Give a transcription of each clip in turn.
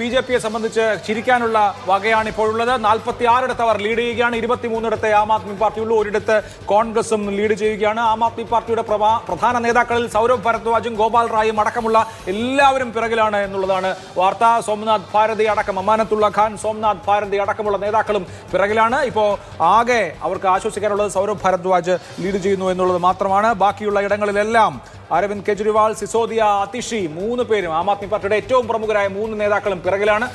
B J പിയെ സംബന്ധിച്ച് ചിരിക്കാനുള്ള വകയാണ് ഇപ്പോഴുള്ളത് നാൽപ്പത്തി ആറിടത്ത് അവർ ലീഡ് ചെയ്യുകയാണ്. ഇരുപത്തിമൂന്നിടത്തെ ആം ആദ്മി പാർട്ടിയുള്ളൂ ഒരിടത്ത് കോൺഗ്രസും ലീഡ് ചെയ്യുകയാണ്. ആം ആദ്മി പാർട്ടിയുടെ പ്രധാന നേതാക്കളിൽ സൗരഭ് ഭരദ്വാജും ഗോപാൽ റായും അടക്കമുള്ള എല്ലാവരും പിറകിലാണ് എന്നുള്ളതാണ് വാർത്ത. സോംനാഥ് ഭാരതി അടക്കം അമാനത്തുള്ള ഖാൻ സോംനാഥ് ഭാരതി അടക്കമുള്ള നേതാക്കളും പിറകിലാണ്. ഇപ്പോൾ ആകെ അവർക്ക് ആശ്വസിക്കാനുള്ളത് സൗരഭ് ഭരദ്വാജ് ലീഡ് ചെയ്യുന്നു എന്നുള്ളത് മാത്രമാണ്. ബാക്കിയുള്ള ഇടങ്ങളിലെല്ലാം അരവിന്ദ് കെജ്രിവാൾ സിസോദിയ അതിഷി മൂന്ന് പേരും ആം ആദ്മി പാർട്ടിയുടെ ഏറ്റവും പ്രമുഖരായ മൂന്ന് നേതാക്കളും പിറകിലാണ്.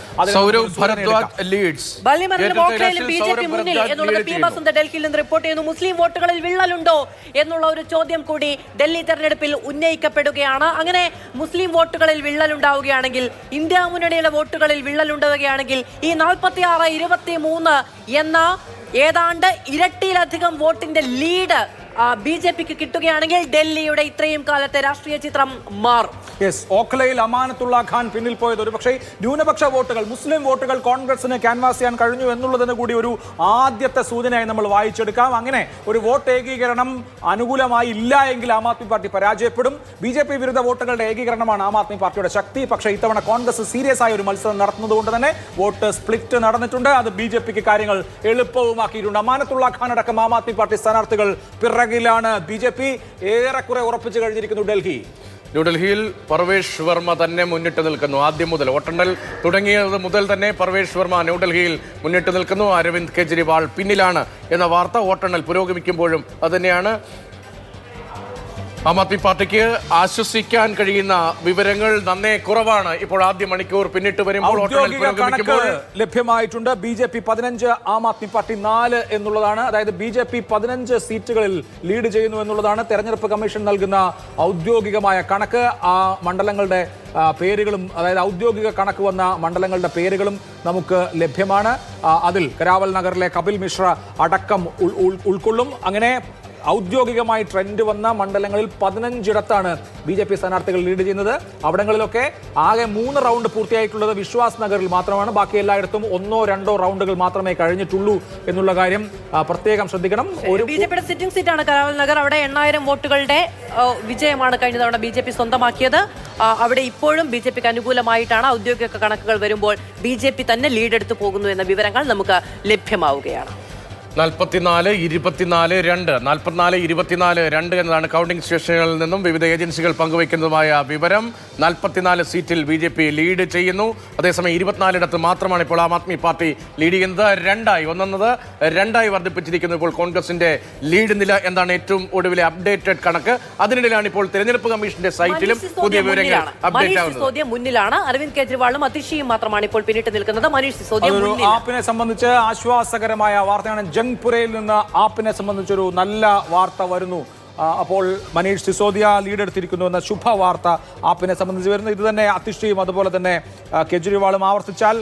ഡൽഹിയിൽ നിന്ന് റിപ്പോർട്ട് ചെയ്യുന്നു. മുസ്ലിം വോട്ടുകളിൽ വിള്ളലുണ്ടോ എന്നുള്ള ഒരു ചോദ്യം കൂടി ഡൽഹി തെരഞ്ഞെടുപ്പിൽ ഉന്നയിക്കപ്പെടുകയാണ്. അങ്ങനെ മുസ്ലിം വോട്ടുകളിൽ വിള്ളലുണ്ടാവുകയാണെങ്കിൽ ഇന്ത്യ മുന്നണിയിലെ വോട്ടുകളിൽ വിള്ളലുണ്ടാവുകയാണെങ്കിൽ ഈ നാൽപ്പത്തി ആറ് ഇരുപത്തി മൂന്ന് എന്ന ഏതാണ്ട് ഇരട്ടിയിലധികം വോട്ടിന്റെ ലീഡ് ബി ജെ പിക്ക് കിട്ടുകയാണെങ്കിൽ ഡൽഹിയുടെ ഇത്രയും കാലത്തെ രാഷ്ട്രീയ ചിത്രം മാറും. യെസ് ഓഖലയിൽ അമാനത്തുള്ള ഖാൻ പിന്നിൽ പോയത് ഒരു പക്ഷേ ന്യൂനപക്ഷ വോട്ടുകൾ മുസ്ലിം വോട്ടുകൾ കോൺഗ്രസിന് ക്യാൻവാസ് ചെയ്യാൻ കഴിഞ്ഞു എന്നുള്ളതിന് കൂടി ഒരു ആദ്യത്തെ സൂചനയായി നമ്മൾ വായിച്ചെടുക്കാം. അങ്ങനെ ഒരു വോട്ട് ഏകീകരണം അനുകൂലമായി ഇല്ല എങ്കിൽ ആം ആദ്മി പാർട്ടി പരാജയപ്പെടും. ബി ജെ പി വിരുദ്ധ വോട്ടുകളുടെ ഏകീകരണമാണ് ആം ആദ്മി പാർട്ടിയുടെ ശക്തി. പക്ഷേ ഇത്തവണ കോൺഗ്രസ് സീരിയസ് ആയ ഒരു മത്സരം നടത്തുന്നതുകൊണ്ട് തന്നെ വോട്ട് സ്പ്ലിറ്റ് നടന്നിട്ടുണ്ട്. അത് ബി ജെ പിക്ക് കാര്യങ്ങൾ എളുപ്പവുമാക്കിയിട്ടുണ്ട്. അമാനത്തുള്ള ഖാൻ അടക്കം ആം ആദ്മി പാർട്ടി സ്ഥാനാർത്ഥികൾ പിറകിലാണ് ബി ജെ പി ഏറെക്കുറെ ഉറപ്പിച്ചു കഴിഞ്ഞിരിക്കുന്നു ഡൽഹി. ന്യൂഡൽഹിയിൽ പർവേഷ് വർമ്മ തന്നെ മുന്നിട്ട് നിൽക്കുന്നു. ആദ്യം മുതൽ വോട്ടെണ്ണൽ തുടങ്ങിയത് മുതൽ തന്നെ പർവേഷ് വർമ്മ ന്യൂഡൽഹിയിൽ മുന്നിട്ട് നിൽക്കുന്നു. അരവിന്ദ് കെജ്രിവാൾ പിന്നിലാണ് എന്ന വാർത്ത വോട്ടെണ്ണൽ പുരോഗമിക്കുമ്പോഴും അതുതന്നെയാണ് ആം ആദ്മി പാർട്ടിക്ക് ആശ്വസിക്കാൻ കഴിയുന്ന വിവരങ്ങൾ നന്നേ കുറവാണ്. ഇപ്പോൾ ആദ്യ മണിക്കൂർ പിന്നിട്ട് വരുമ്പോൾ വോട്ടെണ്ണൽ ഔദ്യോഗിക കണക്ക് ലഭ്യമായിട്ടുണ്ട്. ബി ജെ പി പതിനഞ്ച് ആം ആദ്മി പാർട്ടി നാല് എന്നുള്ളതാണ്. അതായത് ബി ജെ പി പതിനഞ്ച് സീറ്റുകളിൽ ലീഡ് ചെയ്യുന്നു എന്നുള്ളതാണ് തെരഞ്ഞെടുപ്പ് കമ്മീഷൻ നൽകുന്ന ഔദ്യോഗികമായ കണക്ക്. ആ മണ്ഡലങ്ങളുടെ പേരുകളും അതായത് ഔദ്യോഗിക കണക്ക് വന്ന മണ്ഡലങ്ങളുടെ പേരുകളും നമുക്ക് ലഭ്യമാണ്. അതിൽ കരാവൽ നഗറിലെ കപിൽ മിശ്ര അടക്കം ഉൾ- ഉൾ- ഉൾക്കൊള്ളും. അങ്ങനെ ഔദ്യോഗികമായി ട്രെൻഡ് വന്ന മണ്ഡലങ്ങളിൽ പതിനഞ്ചിടത്താണ് ബി ജെ പി സ്ഥാനാർത്ഥികൾ ലീഡ് ചെയ്യുന്നത്. അവിടങ്ങളിലൊക്കെ ആകെ മൂന്ന് റൗണ്ട് പൂർത്തിയായിട്ടുള്ളത് വിശ്വാസ് നഗറിൽ മാത്രമാണ്. ബാക്കി എല്ലായിടത്തും ഒന്നോ രണ്ടോ റൗണ്ടുകൾ മാത്രമേ കഴിഞ്ഞിട്ടുള്ളൂ എന്നുള്ള കാര്യം പ്രത്യേകം ശ്രദ്ധിക്കണം. ഒരു ബി ജെ പിയുടെ സിറ്റിംഗ് സീറ്റാണ് കരാവൽ നഗർ. അവിടെ എണ്ണായിരം വോട്ടുകളുടെ വിജയമാണ് കഴിഞ്ഞ തവണ ബി ജെ പി സ്വന്തമാക്കിയത്. അവിടെ ഇപ്പോഴും ബി ജെ പിക്ക് അനുകൂലമായിട്ടാണ് ഔദ്യോഗിക കണക്കുകൾ വരുമ്പോൾ ബി ജെ പി തന്നെ ലീഡ് എടുത്തു പോകുന്നു എന്ന വിവരങ്ങൾ നമുക്ക് ലഭ്യമാവുകയാണ്. നാൽപ്പത്തിനാല് ഇരുപത്തിനാല് രണ്ട്. നാൽപ്പത്തിനാല് ഇരുപത്തിനാല് രണ്ട് എന്നതാണ് കൗണ്ടിംഗ് സ്റ്റേഷനുകളിൽ നിന്നും വിവിധ ഏജൻസികൾ പങ്കുവയ്ക്കുന്നതുമായ വിവരം. നാൽപ്പത്തിനാല് സീറ്റിൽ ബി ജെ പി ലീഡ് ചെയ്യുന്നു. അതേസമയം ഇരുപത്തിനാലിടത്ത് മാത്രമാണ് ഇപ്പോൾ ആം ആദ്മി പാർട്ടി ലീഡ് ചെയ്യുന്നത്. രണ്ടായി ഒന്നെന്നത് രണ്ടായി വർദ്ധിപ്പിച്ചിരിക്കുന്നു ഇപ്പോൾ കോൺഗ്രസിന്റെ ലീഡ് നില എന്താണ് ഏറ്റവും ഒടുവിലെ അപ്ഡേറ്റഡ് കണക്ക്. അതിനിടയിലാണ് ഇപ്പോൾ തെരഞ്ഞെടുപ്പ് കമ്മീഷന്റെ സൈറ്റിലും പുതിയ വിവരങ്ങൾ അപ്ഡേറ്റ് ആവുന്നത്. മുന്നിലാണ്. അരവിന്ദ് കെജ്രിവാളും അതിഷിയും മാത്രമാണ് ഇപ്പോൾ പിന്നിട്ട് നിൽക്കുന്നത്. മനീഷ് സിസോദിയ മുന്നിലാണ്. ആപ്പിനെ സംബന്ധിച്ച് ആശ്വാസകരമായ വാർത്തയാണ് ജംഗ്പുരയിൽ നിന്ന് ആപ്പിനെ സംബന്ധിച്ചൊരു നല്ല വാർത്ത വരുന്നു. അപ്പോൾ മനീഷ് സിസോദിയ ലീഡെടുത്തിരിക്കുന്നു എന്ന ശുഭവാർത്ത ആപ്പിനെ സംബന്ധിച്ച് വരുന്നു. ഇത് തന്നെ അതിഷ്ഠയും അതുപോലെ തന്നെ കെജ്രിവാളും ആവർത്തിച്ചാൽ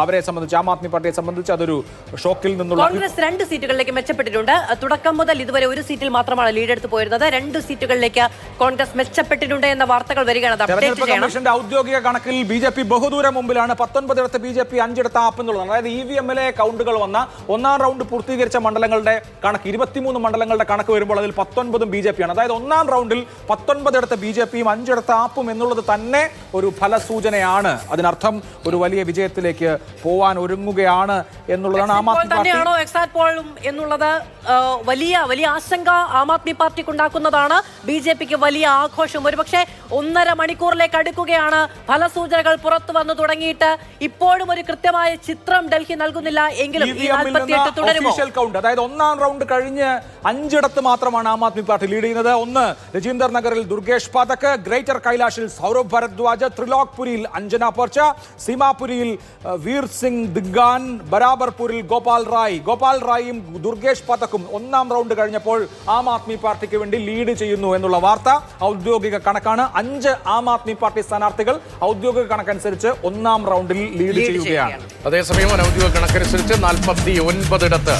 അവരെ സംബന്ധിച്ച് ആം ആദ്മി പാർട്ടിയെ സംബന്ധിച്ച് അതൊരു ഷോക്കിൽ നിന്നുള്ള കോൺഗ്രസ് രണ്ട് സീറ്റുകളിലേക്ക് മെച്ചപ്പെട്ടിട്ടുണ്ട്. തുടക്കം മുതൽ ഇതുവരെ ഒരു സീറ്റിൽ മാത്രമാണ് ലീഡ് എടുത്ത് പോയിരുന്നത്. രണ്ട് സീറ്റുകളിലേക്ക് കോൺഗ്രസ് മെച്ചപ്പെട്ടിട്ടുണ്ട് എന്ന വാർത്തകൾ വരികയാണ്. തെരഞ്ഞെടുപ്പ് കമ്മീഷന്റെ ഔദ്യോഗിക കണക്കിൽ ബി ജെ പി ബഹുദൂരം മുമ്പിലാണ് പത്തൊൻപതിടത്ത് ബി ജെ പി അഞ്ചിടത്ത് ആപ്പ് എന്നുള്ളതാണ് അതായത് ഇ വി എമ്മിലെ കൗണ്ടുകൾ വന്ന ഒന്നാം റൗണ്ട് പൂർത്തീകരിച്ച മണ്ഡലങ്ങളുടെ കണക്ക് ഇരുപത്തിമൂന്ന് മണ്ഡലങ്ങളുടെ കണക്ക് വരുമ്പോൾ അതിൽ പത്തൊൻപതും ബി ജെ പി ആണ്. അതായത് ഒന്നാം റൗണ്ടിൽ പത്തൊൻപതിടത്ത് ബി ജെ പിയും അഞ്ചിടത്ത് ആപ്പും എന്നുള്ളത് തന്നെ ഒരു ഫലസൂചനയാണ്. അതിനർത്ഥം ഒരു വലിയ വിജയത്തിലേക്ക് പോവാൻ ഒരുങ്ങുകയാണ് എന്നുള്ളതാണ് ആം ആദ്മി തന്നെയാണോ എക്സാറ്റ് പോളും എന്നുള്ളത് വലിയ വലിയ ആശങ്ക ആം ആദ്മി പാർട്ടിക്ക് ഉണ്ടാക്കുന്നതാണ് ബി ജെ പിക്ക് വലിയ ആഘോഷം. ഒരുപക്ഷെ ഒന്നര മണിക്കൂറിലേക്ക് അടുക്കുകയാണ്. ഫലസൂചനകൾ പുറത്തു വന്നു തുടങ്ങിയിട്ട് ഇപ്പോഴും ഒരു കൃത്യമായ ചിത്രം ഡൽഹി നൽകുന്നില്ല. എങ്കിലും ഒഫീഷ്യൽ കൗണ്ട് അതായത് ഒന്നാം റൗണ്ട് കഴിഞ്ഞ് അഞ്ചിടത്ത് മാത്രമാണ് ആം ആദ്മി പാർട്ടി ലീഡ് ചെയ്യുന്നത്. ഒന്ന് രജീന്ദർ നഗറിൽ ദുർഗേഷ് പാതക് ഗ്രേറ്റർ കൈലാഷിൽ സൗരഭ് ഭരദ്വാജ് ത്രിലോക്പുരിയിൽ അഞ്ജന പോർച്ച സീമാപുരിയിൽ വീർ സിംഗ് ദിഗാൻ ബരാബർപൂരിൽ ഗോപാൽ റായ്. ഗോപാൽ റായും ദുർഗേഷ് പതക്കും ഒന്നാം റൗണ്ട് കഴിഞ്ഞപ്പോൾ ആം ആദ്മി പാർട്ടിക്ക് വേണ്ടി ലീഡ് ചെയ്യുന്നു എന്നുള്ള വാർത്ത ഔദ്യോഗിക കണക്കാണ്. അഞ്ച് ആം ആദ്മി പാർട്ടി സ്ഥാനാർത്ഥികൾ ഔദ്യോഗിക കണക്കനുസരിച്ച് ഒന്നാം റൗണ്ടിൽ ലീഡ് ചെയ്യുകയാണ്. ചെയ്യുകയാണ്. അതേസമയം അനൌദ്യോഗിക കണക്കനുസരിച്ച് നാൽപ്പത്തി ഒൻപതിടത്ത്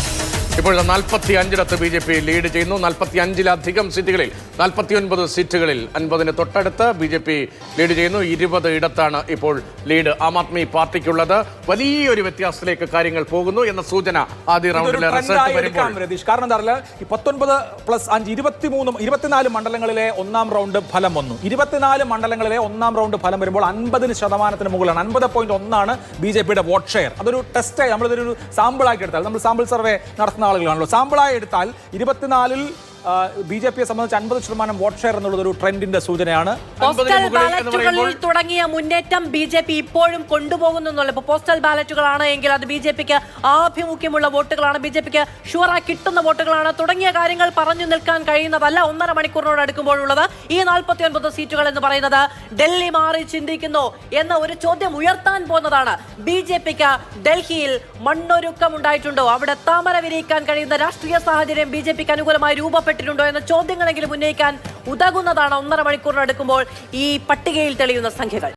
ഇപ്പോൾ നാൽപ്പത്തി അഞ്ചിടത്ത് ബി ജെ പി ലീഡ് ചെയ്യുന്നു. നാൽപ്പത്തി അഞ്ചിലധികം സീറ്റുകളിൽ നാൽപ്പത്തി ഒൻപത് സീറ്റുകളിൽ അൻപതിന് തൊട്ടടുത്ത് ബി ജെ പി ലീഡ് ചെയ്യുന്നു. ഇരുപത് ഇടത്താണ് ഇപ്പോൾ ലീഡ് ആം ആദ്മി പാർട്ടിക്കുള്ളത്. വലിയൊരു വ്യത്യാസത്തിലേക്ക് കാര്യങ്ങൾ പോകുന്നു എന്ന സൂചന ആദ്യ റൗണ്ടിലെ റിസൾട്ട് വരുമ്പോൾ. രതീഷ്. കാരണം എന്താ പറയുക പത്തൊൻപത് പ്ലസ് അഞ്ച് ഇരുപത്തിമൂന്നും ഇരുപത്തിനാല് മണ്ഡലങ്ങളിലെ ഒന്നാം റൗണ്ട് ഫലം വന്നു. ഇരുപത്തിനാല് മണ്ഡലങ്ങളിലെ ഒന്നാം റൗണ്ട് ഫലം വരുമ്പോൾ അൻപതിന് ശതമാനത്തിന് മുകളിലാണ്. അൻപത് പോയിന്റ് ഒന്നാണ് ബി ജെ പിയുടെ വോട്ട് ഷെയർ. അതൊരു ടെസ്റ്റ് നമ്മളിതൊരു സാമ്പിൾ ആക്കി എടുത്താൽ നമ്മൾ സാമ്പിൾ സർവേ നടത്തുന്ന ആളുകളാണല്ലോ. സാമ്പിളായി എടുത്താൽ ഇരുപത്തിനാലിൽ ബി ജെ പിയെ സംബന്ധിച്ച് അൻപത് ശതമാനം വോട്ട് ഷെയർ എന്നുള്ളത് ഒരു ട്രെൻഡിന്റെ സൂചനയാണ്. പോസ്റ്റൽ ബാലറ്റുകളിൽ തുടങ്ങിയ മുന്നേറ്റം ബി ജെ പി ഇപ്പോഴും കൊണ്ടുപോകുന്നു എന്നുള്ള ഇപ്പൊ പോസ്റ്റൽ ബാലറ്റുകളാണ് എങ്കിൽ അത് ബി ജെ പിക്ക് ആഭിമുഖ്യമുള്ള വോട്ടുകളാണ്. ബി ജെ പിക്ക് ഷുവറായി കിട്ടുന്ന വോട്ടുകളാണ്. തുടങ്ങിയ കാര്യങ്ങൾ പറഞ്ഞു നിൽക്കാൻ കഴിയുന്നതല്ല ഒന്നര മണിക്കൂറിനോട് അടുക്കുമ്പോഴുള്ളത്. ഈ നാൽപ്പത്തി ഒൻപത് സീറ്റുകൾ എന്ന് പറയുന്നത് ഡൽഹി മാറി ചിന്തിക്കുന്നു എന്ന ഒരു ചോദ്യം ഉയർത്താൻ പോകുന്നതാണ്. ബി ജെ പിക്ക് ഡൽഹിയിൽ മണ്ണൊരുക്കം ഉണ്ടായിട്ടുണ്ടോ? അവിടെ താമര വിരിയിക്കാൻ കഴിയുന്ന രാഷ്ട്രീയ സാഹചര്യം ബി ജെ പിക്ക് അനുകൂലമായി രൂപപ്പെട്ടിട്ടുണ്ടോ എന്ന ചോദ്യങ്ങളെങ്കിലും ഉന്നയിക്കാൻ ഉതകുന്നതാണ് ഒന്നര മണിക്കൂറിനടുക്കുമ്പോൾ ഈ പട്ടികയിൽ തെളിയുന്ന സംഖ്യകൾ.